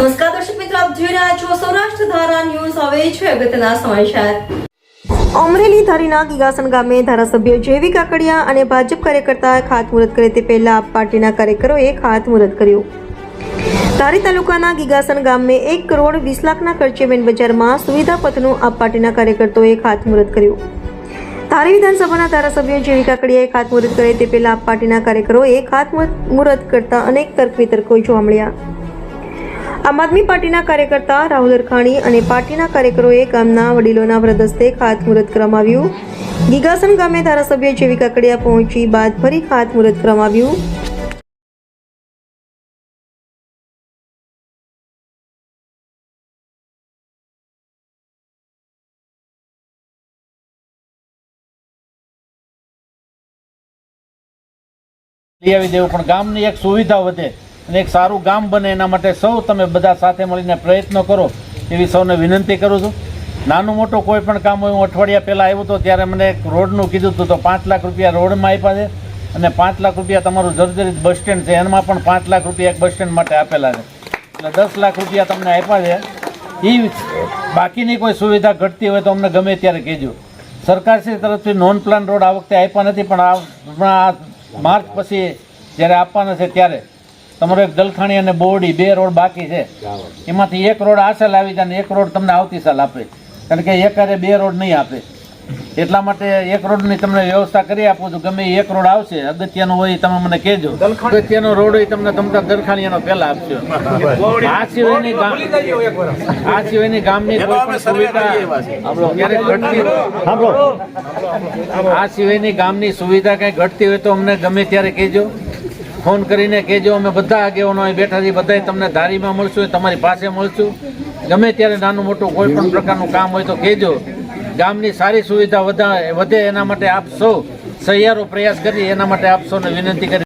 નમસ્કાર દર્શક મિત્રો, આપ જોઈ રહ્યા છો સૌરાષ્ટ્ર ધારા ન્યૂઝ. હવે છે અગત્યના સમાચાર. અમરેલી ધારીના ગીગાસન ગામે ધારાસભ્ય જેવી કાકડિયા અને ભાજપ કાર્યકર્તા ખાતમુહૂર્ત કરે તે પહેલા પાર્ટીના કાર્યકરોએ ખાતમુહૂર્ત કર્યું. ધારી તાલુકાના ગીગાસન ગામે એક કરોડ વીસ લાખના ખર્ચે મેન બજારમાં સુવિધા પથનું આપ પાર્ટીના કાર્યકર્તાઓએ ખાતમુહૂર્ત કર્યું. ધારી વિધાનસભાના ધારાસભ્ય જેવી કાકડિયાએ ખાતમુહૂર્ત કરે તે પહેલા આપ પાર્ટીના કાર્યકરોએ ખાતમુહૂર્ત કરતા અનેક તર્ક વિતર્કો જોવા મળ્યા. આમ આદમી પાર્ટીના કાર્યકર્તા રાહુલ અરખાણી અને પાર્ટીના કાર્યકરોએ ગામના વડીલોના વ્રદસ્તે ખાતમુહૂર્ત કરવામાં ગીગાસન ગામે ધારાસભ્ય જેવી કાકડિયા પહોંચી બાદ ફરી ખાતમુહૂર્ત કરવામાં લઈ આવી દેવું, પણ ગામની એક સુવિધા વધે. અને એક સારું ગામ બને એના માટે સૌ તમે બધા સાથે મળીને પ્રયત્નો કરો એવી સૌને વિનંતી કરું છું. નાનું મોટું કોઈ પણ કામ હોય, હું અઠવાડિયા પહેલાં આવ્યો હતો ત્યારે મને એક રોડનું કીધું હતું તો પાંચ લાખ રૂપિયા રોડમાં આપ્યા છે અને પાંચ લાખ રૂપિયા તમારું જર્જરિત બસ સ્ટેન્ડ છે, એમાં પણ પાંચ લાખ રૂપિયા એક બસ સ્ટેન્ડ માટે આપેલા છે. એટલે દસ લાખ રૂપિયા તમને આપ્યા છે. એ બાકીની કોઈ સુવિધા ઘટતી હોય તો અમને ગમે ત્યારે કહેજો. સરકારશ્રી તરફથી નોન પ્લાન રોડ આ વખતે આપ્યા નથી, પણ આ માર્ચ પછી જ્યારે આપવાના છે ત્યારે. તમારો એક દલખાણી અને બોરડી બે રોડ બાકી છે. એમાંથી એક રોડ આ સાલ આવી જાય અને એક રોડ તમને આવતી સાલ આપે. કારણ કે એકારે બે રોડ નહીં આપે. એટલા માટે એક રોડની તમને વ્યવસ્થા કરી આપું છું. ગમે એ એક રોડ આવશે અગત્યનો હોય એ તમે મને કહેજો. અગત્યનો રોડ હોય તમને તમતા દરખાણીયાનો પહેલા આપજો. આ સિવાયની ગામ આ સિવાયની ગામની કોઈ પણ સુવિધા ક્યારેક ઘટતી આ સિવાયની ગામની સુવિધા કંઈ ઘટતી હોય તો અમને ગમે ત્યારે કહેજો. ફોન કરીને કહેજો, અમે બધા આગેવાનો અહીં બેઠા છીએ, બધાય તમને ધારીમાં મળશું તમારી પાસે મળશું. ગમે ત્યારે નાનું મોટું કોઈ પણ પ્રકારનું કામ હોય તો કહેજો. ગામની સારી સુવિધા વધા એના માટે આપ સૌ સહિયારો પ્રયાસ કરી, એના માટે આપ સૌને વિનંતી કરી.